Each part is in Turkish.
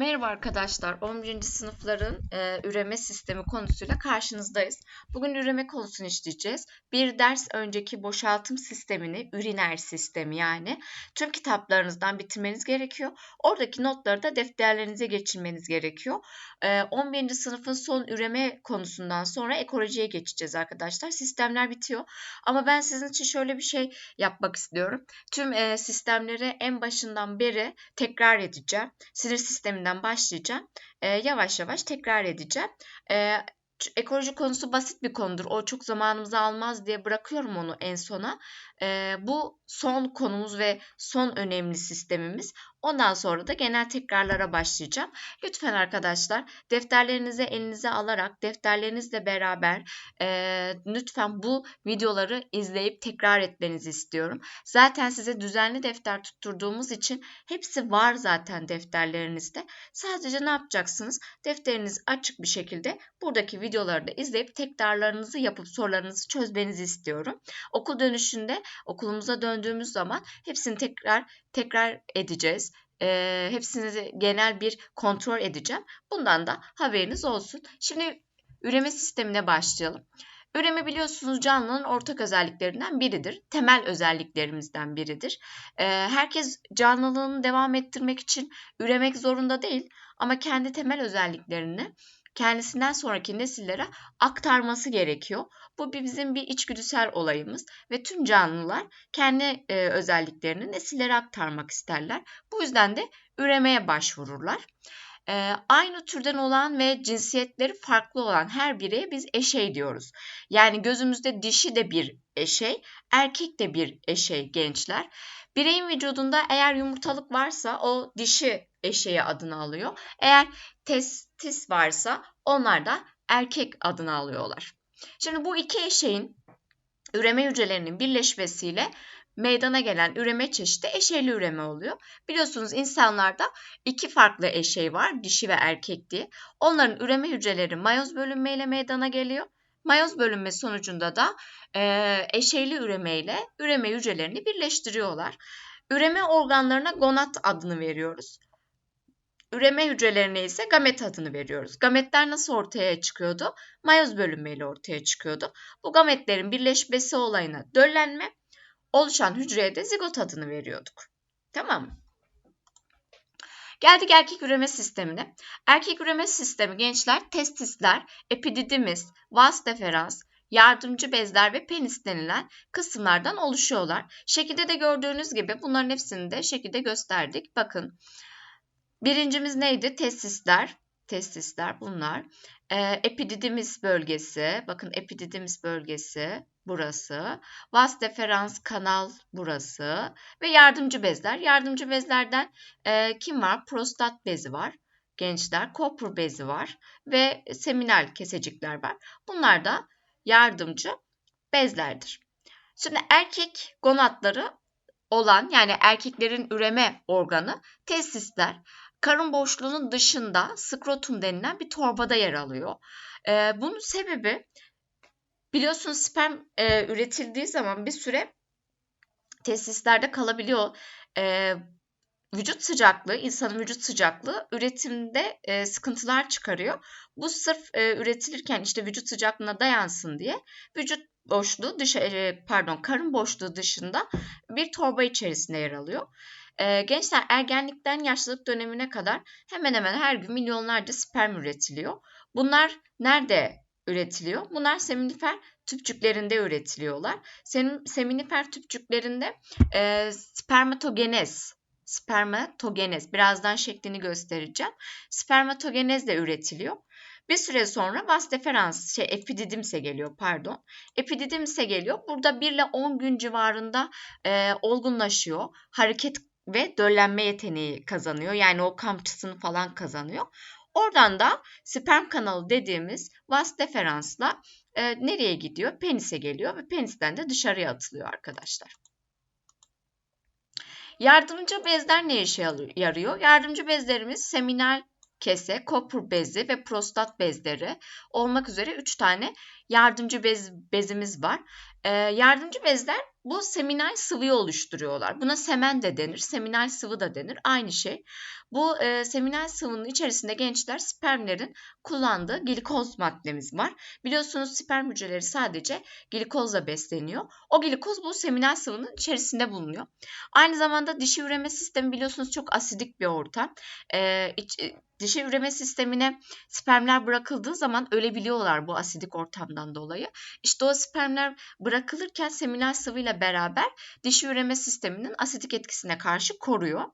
Merhaba arkadaşlar, 11. sınıfların e, üreme sistemi konusuyla karşınızdayız. Bugün üreme konusunu işleyeceğiz. Bir ders önceki boşaltım sistemini, üriner sistemi yani tüm kitaplarınızdan bitirmeniz gerekiyor. Oradaki notları da defterlerinize geçirmeniz gerekiyor. E, 11. sınıfın son üreme konusundan sonra ekolojiye geçeceğiz arkadaşlar. Sistemler bitiyor ama ben sizin için şöyle bir şey yapmak istiyorum. Tüm e, sistemleri en başından beri tekrar edeceğim. Sinir sisteminden bölümden başlayacağım. E, yavaş yavaş tekrar edeceğim. E, ekoloji konusu basit bir konudur. O çok zamanımızı almaz diye bırakıyorum onu en sona. E, bu son konumuz ve son önemli sistemimiz. Ondan sonra da genel tekrarlara başlayacağım. Lütfen arkadaşlar defterlerinizi elinize alarak defterlerinizle beraber e, lütfen bu videoları izleyip tekrar etmenizi istiyorum. Zaten size düzenli defter tutturduğumuz için hepsi var zaten defterlerinizde. Sadece ne yapacaksınız? Defteriniz açık bir şekilde buradaki videoları da izleyip tekrarlarınızı yapıp sorularınızı çözmenizi istiyorum. Okul dönüşünde okulumuza döndüğümüz zaman hepsini tekrar tekrar edeceğiz. E, hepsini genel bir kontrol edeceğim. Bundan da haberiniz olsun. Şimdi üreme sistemine başlayalım. Üreme biliyorsunuz canlının ortak özelliklerinden biridir. Temel özelliklerimizden biridir. E, herkes canlılığını devam ettirmek için üremek zorunda değil ama kendi temel özelliklerini kendisinden sonraki nesillere aktarması gerekiyor. Bu bizim bir içgüdüsel olayımız ve tüm canlılar kendi e, özelliklerini nesillere aktarmak isterler. Bu yüzden de üremeye başvururlar. Aynı türden olan ve cinsiyetleri farklı olan her bireye biz eşey diyoruz. Yani gözümüzde dişi de bir eşey, erkek de bir eşey gençler. Bireyin vücudunda eğer yumurtalık varsa o dişi eşeği adını alıyor. Eğer testis varsa onlar da erkek adını alıyorlar. Şimdi bu iki eşeğin üreme hücrelerinin birleşmesiyle meydana gelen üreme çeşidi eşeyli üreme oluyor. Biliyorsunuz insanlarda iki farklı eşey var, dişi ve erkek diye. Onların üreme hücreleri mayoz bölünmeyle meydana geliyor. Mayoz bölünme sonucunda da e, eşeyli üremeyle üreme hücrelerini birleştiriyorlar. Üreme organlarına gonat adını veriyoruz. Üreme hücrelerine ise gamet adını veriyoruz. Gametler nasıl ortaya çıkıyordu? Mayoz bölünmeyle ortaya çıkıyordu. Bu gametlerin birleşmesi olayına döllenme, oluşan hücreye de zigot adını veriyorduk. Tamam mı? Geldik erkek üreme sistemine. Erkek üreme sistemi gençler testisler, epididimis, vas deferans, yardımcı bezler ve penis denilen kısımlardan oluşuyorlar. Şekilde de gördüğünüz gibi bunların hepsini de şekilde gösterdik. Bakın Birincimiz neydi? Testisler. Testisler bunlar. Ee, epididimis bölgesi. Bakın epididimis bölgesi burası. Vas deferans kanal burası. Ve yardımcı bezler. Yardımcı bezlerden e, kim var? Prostat bezi var. Gençler. Kopur bezi var. Ve seminal kesecikler var. Bunlar da yardımcı bezlerdir. Şimdi erkek gonatları olan yani erkeklerin üreme organı testisler karın boşluğunun dışında skrotum denilen bir torbada yer alıyor. E, bunun sebebi biliyorsunuz sperm e, üretildiği zaman bir süre tesislerde kalabiliyor. E, vücut sıcaklığı, insanın vücut sıcaklığı üretimde e, sıkıntılar çıkarıyor. Bu sırf e, üretilirken işte vücut sıcaklığına dayansın diye vücut boşluğu dış e, pardon karın boşluğu dışında bir torba içerisinde yer alıyor. E, gençler ergenlikten yaşlılık dönemine kadar hemen hemen her gün milyonlarca sperm üretiliyor. Bunlar nerede üretiliyor? Bunlar seminifer tüpçüklerinde üretiliyorlar. Sem seminifer tüpçüklerinde e, spermatogenez spermatogenez birazdan şeklini göstereceğim. Spermatogenez de üretiliyor. Bir süre sonra vas deferans şey epididimse geliyor pardon. Epididimse geliyor. Burada 1 ile 10 gün civarında e, olgunlaşıyor. Hareket ve döllenme yeteneği kazanıyor. Yani o kamçısını falan kazanıyor. Oradan da sperm kanalı dediğimiz vas deferansla e, nereye gidiyor? Penise geliyor ve penisten de dışarıya atılıyor arkadaşlar. Yardımcı bezler ne işe yarıyor? Yardımcı bezlerimiz seminal kese, kopur bezi ve prostat bezleri olmak üzere 3 tane yardımcı bez, bezimiz var. E, yardımcı bezler bu seminal sıvıyı oluşturuyorlar. Buna semen de denir, seminal sıvı da denir. Aynı şey. Bu e, seminal sıvının içerisinde gençler spermlerin kullandığı glikoz maddemiz var. Biliyorsunuz sperm hücreleri sadece glikozla besleniyor. O glikoz bu seminal sıvının içerisinde bulunuyor. Aynı zamanda dişi üreme sistemi biliyorsunuz çok asidik bir ortam. E, iç, dişi üreme sistemine spermler bırakıldığı zaman ölebiliyorlar bu asidik ortamdan dolayı. İşte o spermler bırakılırken seminal sıvıyla beraber dişi üreme sisteminin asidik etkisine karşı koruyor.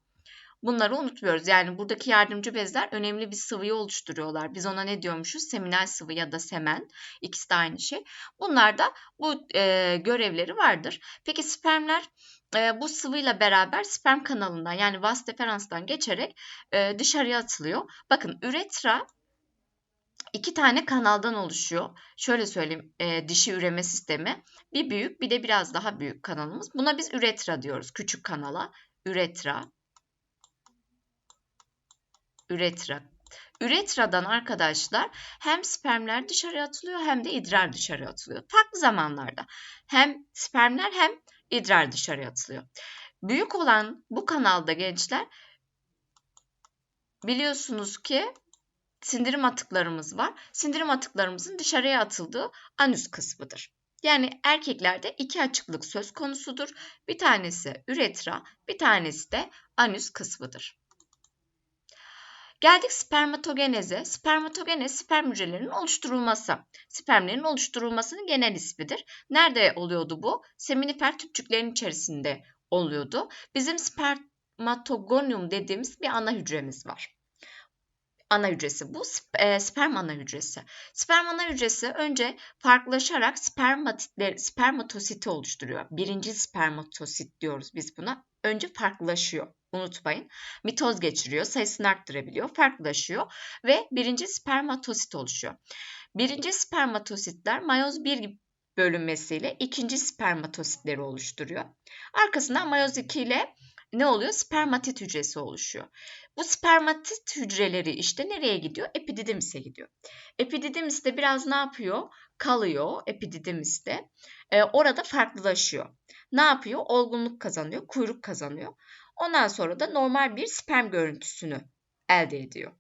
Bunları unutmuyoruz. Yani buradaki yardımcı bezler önemli bir sıvıyı oluşturuyorlar. Biz ona ne diyormuşuz? Seminal sıvı ya da semen. İkisi de aynı şey. Bunlar da bu e, görevleri vardır. Peki spermler e, bu sıvıyla beraber sperm kanalından yani vas deferanstan geçerek e, dışarıya atılıyor. Bakın üretra iki tane kanaldan oluşuyor. Şöyle söyleyeyim e, dişi üreme sistemi. Bir büyük bir de biraz daha büyük kanalımız. Buna biz üretra diyoruz. Küçük kanala üretra. Üretra. Üretradan arkadaşlar hem spermler dışarı atılıyor hem de idrar dışarı atılıyor. Farklı zamanlarda. Hem spermler hem idrar dışarı atılıyor. Büyük olan bu kanalda gençler biliyorsunuz ki sindirim atıklarımız var. Sindirim atıklarımızın dışarıya atıldığı anüs kısmıdır. Yani erkeklerde iki açıklık söz konusudur. Bir tanesi üretra, bir tanesi de anüs kısmıdır. Geldik spermatogeneze. Spermatogenez sperm hücrelerinin oluşturulması. Spermlerin oluşturulmasının genel ismidir. Nerede oluyordu bu? Seminifer tüpçüklerin içerisinde oluyordu. Bizim spermatogonium dediğimiz bir ana hücremiz var ana hücresi. Bu e, sperm ana hücresi. Sperm ana hücresi önce farklılaşarak spermatitler, spermatositi oluşturuyor. Birinci spermatosit diyoruz biz buna. Önce farklılaşıyor. Unutmayın. Mitoz geçiriyor, sayısını arttırabiliyor, farklılaşıyor ve birinci spermatosit oluşuyor. Birinci spermatositler mayoz 1 bölünmesiyle ikinci spermatositleri oluşturuyor. Arkasından mayoz 2 ile ne oluyor? Spermatit hücresi oluşuyor. Bu spermatit hücreleri işte nereye gidiyor? Epididymis'e gidiyor. Epididymis de biraz ne yapıyor? Kalıyor epididimiste. Ee, orada farklılaşıyor. Ne yapıyor? Olgunluk kazanıyor, kuyruk kazanıyor. Ondan sonra da normal bir sperm görüntüsünü elde ediyor.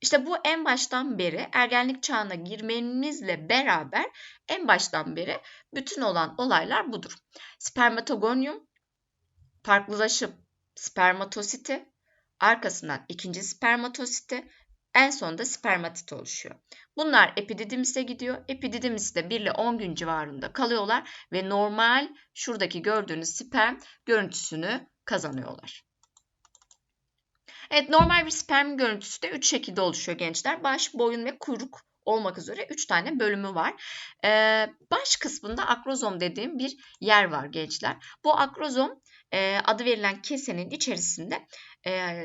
İşte bu en baştan beri ergenlik çağına girmenizle beraber en baştan beri bütün olan olaylar budur. Spermatogonium farklılaşıp spermatositi, arkasından ikinci spermatositi, en sonunda spermatit oluşuyor. Bunlar epididimis'e gidiyor. Epididimis'te 1 ile 10 gün civarında kalıyorlar ve normal şuradaki gördüğünüz sperm görüntüsünü kazanıyorlar. Evet normal bir sperm görüntüsü de 3 şekilde oluşuyor gençler. Baş, boyun ve kuyruk olmak üzere 3 tane bölümü var. Ee, baş kısmında akrozom dediğim bir yer var gençler. Bu akrozom e, adı verilen kesenin içerisinde e,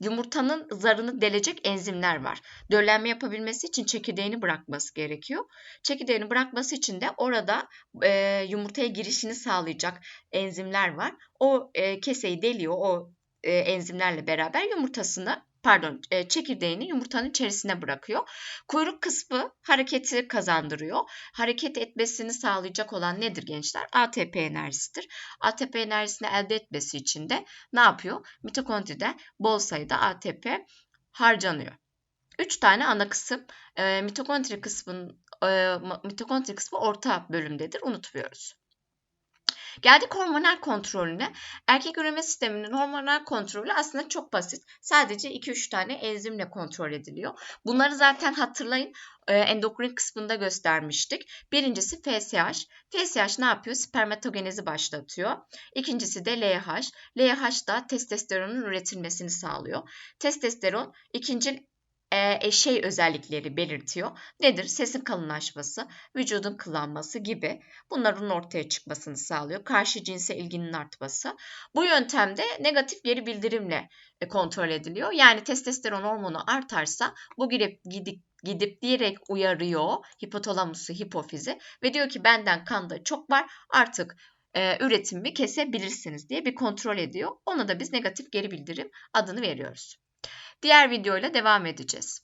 yumurtanın zarını delecek enzimler var. Döllenme yapabilmesi için çekirdeğini bırakması gerekiyor. Çekirdeğini bırakması için de orada e, yumurtaya girişini sağlayacak enzimler var. O e, keseyi deliyor o enzimlerle beraber yumurtasını pardon e, çekirdeğini yumurtanın içerisine bırakıyor. Kuyruk kısmı hareketi kazandırıyor. Hareket etmesini sağlayacak olan nedir gençler? ATP enerjisidir. ATP enerjisini elde etmesi için de ne yapıyor? Mitokondride bol sayıda ATP harcanıyor. Üç tane ana kısım. E, mitokondri kısmın e, mitokondri kısmı orta bölümdedir. Unutmuyoruz. Geldik hormonal kontrolüne. Erkek üreme sisteminin hormonal kontrolü aslında çok basit. Sadece 2-3 tane enzimle kontrol ediliyor. Bunları zaten hatırlayın e, endokrin kısmında göstermiştik. Birincisi FSH. FSH ne yapıyor? Spermatogenezi başlatıyor. İkincisi de LH. LH da testosteronun üretilmesini sağlıyor. Testosteron ikinci e, şey özellikleri belirtiyor. Nedir? Sesin kalınlaşması, vücudun kıllanması gibi bunların ortaya çıkmasını sağlıyor. Karşı cinse ilginin artması. Bu yöntemde negatif geri bildirimle e, kontrol ediliyor. Yani testosteron hormonu artarsa bu gidip gidip gidip direkt uyarıyor hipotalamusu, hipofizi ve diyor ki benden kanda çok var artık e, üretimi kesebilirsiniz diye bir kontrol ediyor. Ona da biz negatif geri bildirim adını veriyoruz. Diğer videoyla devam edeceğiz.